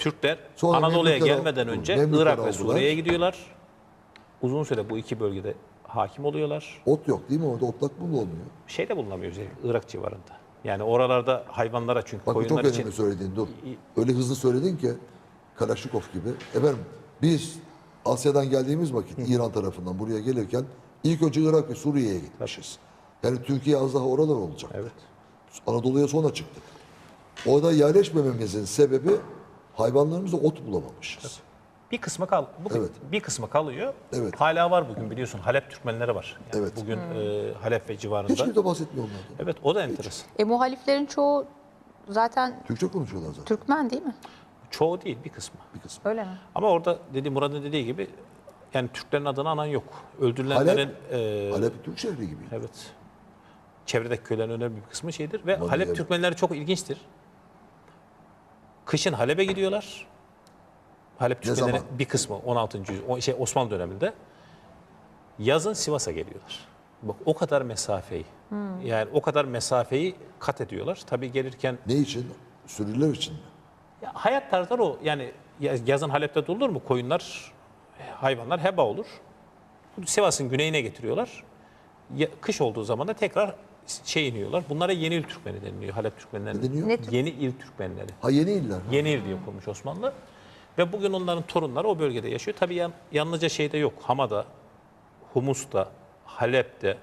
Türkler Sonra Anadolu'ya Memlükler gelmeden önce Memlükler Irak ve aldılar. Suriye'ye gidiyorlar. Uzun süre bu iki bölgede hakim oluyorlar. Ot yok değil mi orada? Otlak mı olmuyor? Şey de bulunamıyor özellikle Irak civarında. Yani oralarda hayvanlara çünkü Bak bu çok koyunlar önemli için söylediğin dur. Öyle hızlı söyledin ki Kalaşnikov gibi. Efendim biz Asya'dan geldiğimiz vakit İran tarafından buraya gelirken ilk önce Irak ve Suriye'ye gitmişiz. Yani Türkiye az daha oralar olacak. Evet. Anadolu'ya sonra çıktık. Orada yerleşmememizin sebebi hayvanlarımızda ot bulamamışız. Bir kısmı kal bugün Evet. bir kısmı kalıyor. Evet. Hala var bugün biliyorsun Halep Türkmenleri var. Yani Evet. Bugün e, Halep ve civarında. Hiç kimse bahsetmiyor onlardan. Evet o da enteresan. E muhaliflerin çoğu zaten Türkçe konuşuyorlar zaten Türkmen değil mi? Çoğu değil bir kısmı. bir kısmı. Öyle mi? Ama orada dedi Murat'ın dediği gibi yani Türklerin adını anan yok. Öldürülenlerin e, Halep Türk şehri gibi. evet çevredeki köylerin önemli bir kısmı şeydir ve Halep. Türkmenleri çok ilginçtir. Kışın Halep'e gidiyorlar. Halep Türkmenleri zaman? bir kısmı 16. yüzyıl, o şey Osmanlı döneminde. Yazın Sivas'a geliyorlar. Bak o kadar mesafeyi. Yani o kadar mesafeyi kat ediyorlar. Tabii gelirken Ne için? Sürüler için mi? ya hayat tarzları o. Yani ya- yazın Halep'te durulur mu? Koyunlar, hayvanlar heba olur. Sivas'ın güneyine getiriyorlar. Ya- kış olduğu zaman da tekrar şey iniyorlar. Bunlara Yeni İl Türkmeni deniliyor. Halep Türkmenleri. Ne deniyor? Ne tür- Yeni İl Türkmenleri. Ha yeni iller. Yeni İl diye kurmuş Osmanlı. Ve bugün onların torunları o bölgede yaşıyor. Tabii yan, yalnızca şeyde yok. Hama'da, Humus'ta, Halep'te,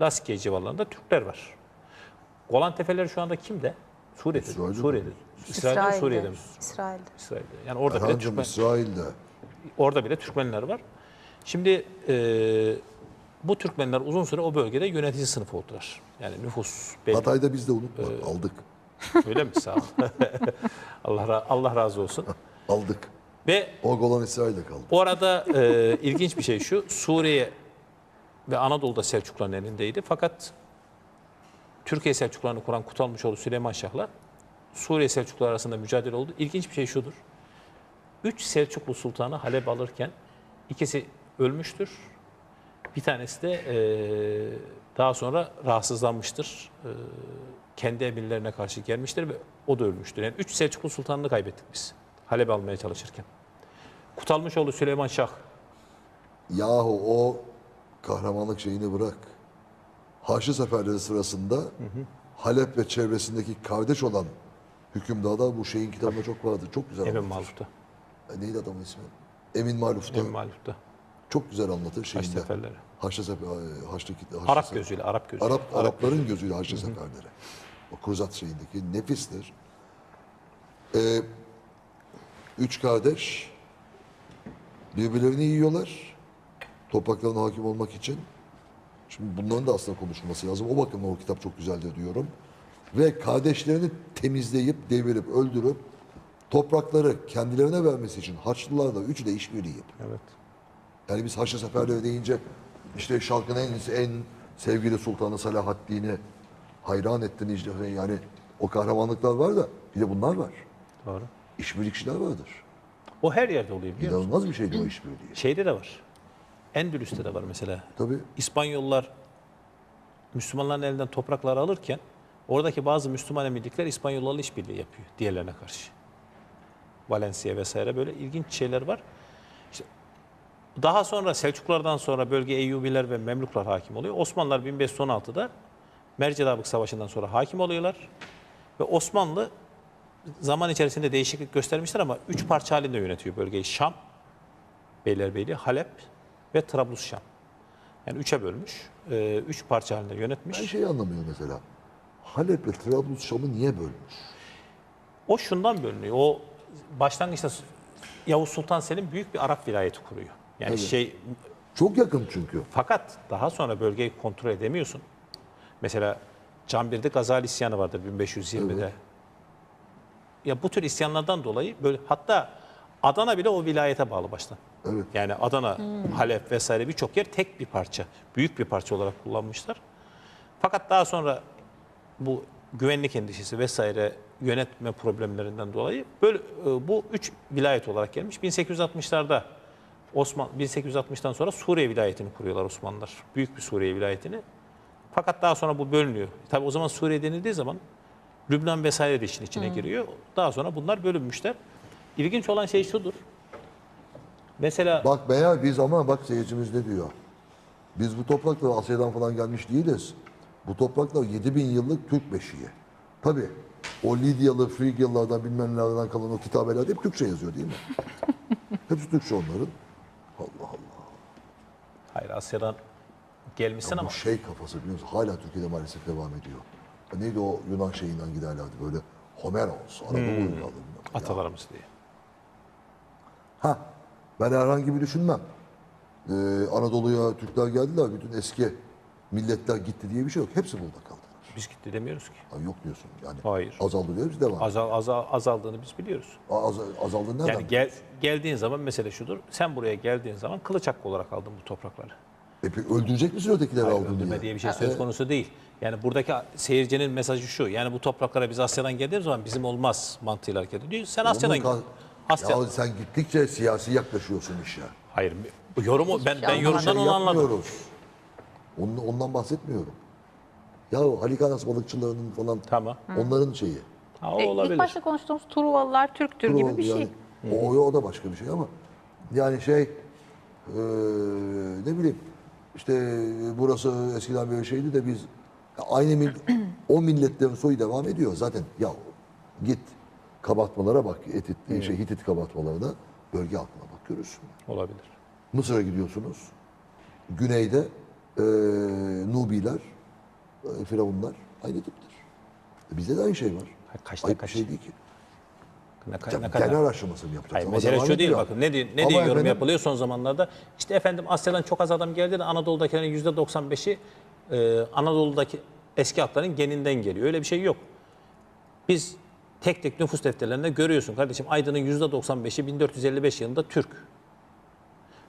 Laskiye civarlarında Türkler var. Golan Tepeleri şu anda kimde? Suriye'de. İsrail'de. Suriye'de. İsrail'de mi, Suriye'de mi? İsrail'de. İsrail'de. Yani orada bile, Erhan'cığım Türkmen, İsrail'de. orada bile Türkmenler var. Şimdi e, bu Türkmenler uzun süre o bölgede yönetici sınıfı oldular. Yani nüfus belli. Hatay'da biz de unutma. Aldık. Öyle mi? Sağ ol. Allah, Allah razı olsun. Aldık. Ve O Golan İsrail'de kaldı. Orada e, ilginç bir şey şu, Suriye ve Anadolu'da Selçukluların elindeydi. Fakat Türkiye Selçuklularını kuran Kutalmışoğlu Süleyman Şah'la Suriye Selçukluları arasında mücadele oldu. İlginç bir şey şudur. Üç Selçuklu sultanı Halep alırken ikisi ölmüştür. Bir tanesi de e, daha sonra rahatsızlanmıştır. E, kendi emirlerine karşı gelmiştir ve o da ölmüştür. Yani üç Selçuklu sultanını kaybettik biz Halep almaya çalışırken. Kutalmışoğlu Süleyman Şah Yahu o kahramanlık şeyini bırak. Haçlı seferleri sırasında Halep ve çevresindeki kardeş olan hükümdarlar bu şeyin kitabında çok vardı. Çok güzel Emin. Maluf'ta. E, neydi adamın ismi? Emin Maluf'ta. Emin Maluf'ta. Çok güzel anlatır şeyinde. seferleri. Haçlı sefer, Haçlı, Haçlı Arap sefer- gözüyle, Arap gözüyle. Arap, Arapların gözüyle Haçlı seferleri. O Kruzat şeyindeki nefistir. Ee, üç kardeş birbirlerini yiyorlar. Topraklarına hakim olmak için. Şimdi bunların da aslında konuşulması lazım. O bakımdan o kitap çok güzeldir diyorum. Ve kardeşlerini temizleyip, devirip, öldürüp toprakları kendilerine vermesi için Haçlılarla üçü de işbirliği yapıyor. Evet. Yani biz Haçlı Seferleri deyince işte şarkının en, en sevgili sultanı Salahaddin'i hayran ettin işte yani o kahramanlıklar var da bir de bunlar var. Doğru. İşbirlikçiler vardır. O her yerde oluyor biliyor musun? İnanılmaz bir şeydi o işbirliği. Şeyde de var. Endülüs'te de var mesela. Tabii İspanyollar Müslümanların elinden toprakları alırken oradaki bazı Müslüman emirlikler İspanyollarla işbirliği yapıyor diğerlerine karşı. Valencia vesaire böyle ilginç şeyler var. Daha sonra Selçuklulardan sonra bölge Eyyubiler ve Memluklar hakim oluyor. Osmanlılar 1516'da Mercedabık Savaşı'ndan sonra hakim oluyorlar. Ve Osmanlı zaman içerisinde değişiklik göstermişler ama üç parça halinde yönetiyor bölgeyi. Şam, Beylerbeyliği, Halep ve Trablusşam. Yani üçe bölmüş. Ee, üç parça halinde yönetmiş. ben şeyi anlamıyorum mesela. Halep ve Trablusşam'ı niye bölmüş? O şundan bölünüyor. O başlangıçta Yavuz Sultan Selim büyük bir Arap vilayeti kuruyor. Yani Evet. şey Çok yakın çünkü. fakat daha sonra bölgeyi kontrol edemiyorsun. Mesela Canbir'de Gazali isyanı vardır 1520'de. Evet. Ya bu tür isyanlardan dolayı böyle hatta Adana bile o vilayete bağlı baştan. Evet. Yani Adana, Halep vesaire birçok yer tek bir parça, büyük bir parça olarak kullanmışlar. Fakat daha sonra bu güvenlik endişesi vesaire yönetme problemlerinden dolayı böyle e, bu üç vilayet olarak gelmiş. 1860'larda Osman 1860'tan sonra Suriye vilayetini kuruyorlar Osmanlılar. Büyük bir Suriye vilayetini. Fakat daha sonra bu bölünüyor. Tabii o zaman Suriye denildiği zaman Lübnan vesaire de işin içine giriyor. Daha sonra bunlar bölünmüşler. İlginç olan şey şudur. Mesela Bak meğer biz ama bak seyircimiz ne diyor. Biz bu topraklara Asya'dan falan gelmiş değiliz. Bu topraklar 7000 yıllık Türk beşiği. Tabi o Lidyalı, Frigyalılardan bilmem nelerden kalan o kitabeler hep Türkçe yazıyor değil mi? Hepsi Türkçe onların. Allah Allah. hayır Asya'dan gelmişsin ama Bu şey kafası biliyor musun? Hala Türkiye'de maalesef devam ediyor. Neydi o Yunan şeyinden giderlerdi böyle. Homeros, ne. Ya. atalarımız diye. Ha, ben herhangi bir düşünmem. Ee, Anadolu'ya Türkler geldiler, bütün eski milletler gitti diye bir şey yok. Hepsi burada kaldılar. Biz gitti demiyoruz ki. Ha, yok diyorsun yani. Hayır. Azaldı diyoruz, devam. Azal, azal, azaldığını biz biliyoruz. Az, azaldı nereden? Yani gel, geldiğin zaman mesele şudur. Sen buraya geldiğin zaman kılıç hakkı olarak aldın bu toprakları. E, peki öldürecek misin ötekileri Hayır, aldın öldürme diye? diye bir şey söz konusu değil. Yani buradaki seyircinin mesajı şu. Yani bu topraklara biz Asya'dan geldiğimiz zaman bizim olmaz mantığıyla hareket ediyor. Sen Asya'dan Onun git. ka- Asya. Ya sen gittikçe siyasi yaklaşıyorsun işe. Hayır. bu Yorumu ben ben şey yorumdan Şey onu anladım. yapmıyoruz. Ondan, ondan bahsetmiyorum. Ya o Halikanas balıkçılarının falan Tamam. onların şeyi. Ha, o E, İlk olabilir. başta konuştuğumuz Truvalılar Türktür gibi bir şey. Yani, o, o da başka bir şey ama yani şey eee, ne bileyim işte burası eskiden böyle şeydi de biz aynı mil, o milletlerin soyu devam ediyor zaten ya git kabartmalara bak Etit, şey, Hitit kabartmalarına bölge halkına bak görürsün. Olabilir. Mısır'a gidiyorsunuz. Güneyde eee Nubiler, Firavunlar aynı tiptir. E bizde de aynı şey var. Kaçta Ayıp bir kaç? şey değil ki. Ne, Tabii ne kadar? genel araştırmasını yapacağız. Hayır, mesele şu değil bakın. Ne diye, ne diye yorum efendim, yapılıyor son zamanlarda? İşte efendim Asya'dan çok az adam geldi de Anadolu'dakilerin yüzde 95'i e, Anadolu'daki eski hatların geninden geliyor. Öyle bir şey yok. Biz tek tek nüfus defterlerinde görüyorsun kardeşim Aydın'ın yüzde 95'i 1455 yılında Türk.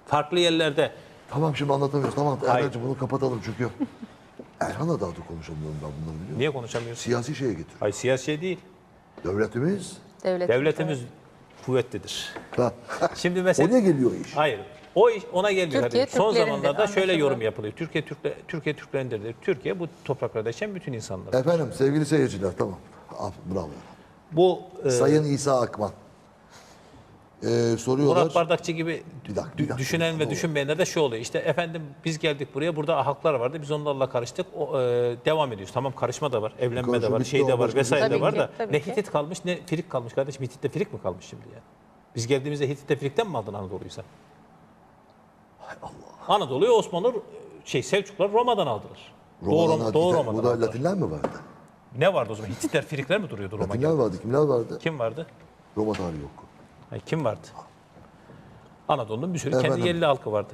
Farklı yerlerde Tamam şimdi anlatamıyoruz. Tamam Hayır. Erhan'cığım bunu kapatalım çünkü. Erhan'la daha da konuşamıyorum ben bunları biliyor musun? niye konuşamıyoruz? Siyasi şeye getiriyor. Hayır siyasi şey değil. Devletimiz. Devlet. Devletimiz kuvvetlidir. Ha. Şimdi mesela Oraya geliyor iş. Hayır. O iş ona geliyor. Türkiye kardeşim. Son zamanlarda şöyle anlaşıldı. yorum yapılıyor. Türkiye Türkle, Türkiye Türklerindir. Türkiye bu topraklarda yaşayan bütün insanlar. Efendim sevgili seyirciler tamam. Aferin, Bravo. Bu e, Sayın İsa Akman. Ee, soruyorlar. Murat Bardakçı gibi Bir dakika, bir dakika, düşünen ne ve olur. düşünmeyenler de şu oluyor. İşte efendim biz geldik buraya burada halklar vardı. Biz onlarla karıştık. O, e, devam ediyoruz. Tamam karışma da var. Evlenme de Karışma var. Şey de var. bir Vesaire şey. de var Tabii da. ki, tabii ne ki. Hitit kalmış ne Firik kalmış kardeşim. Hitit'te Firik mi kalmış şimdi yani? Biz geldiğimizde Hitit'te Firik'ten mi aldın Anadolu'yu sen? Allah. Anadolu'yu Osmanlı şey Selçuklar Roma'dan aldılar. Roma'dan Doğu, Doğu Roma'dan Burada aldılar. Latinler mi vardı? Ne vardı o zaman? Hititler, Firikler mi duruyordu Roma? Latinler geldi? vardı. Kimler vardı? Kim vardı? Roma tarihi yok. Hayır, kim vardı? Anadolu'nun bir sürü kendi Efendim? yerli halkı vardı.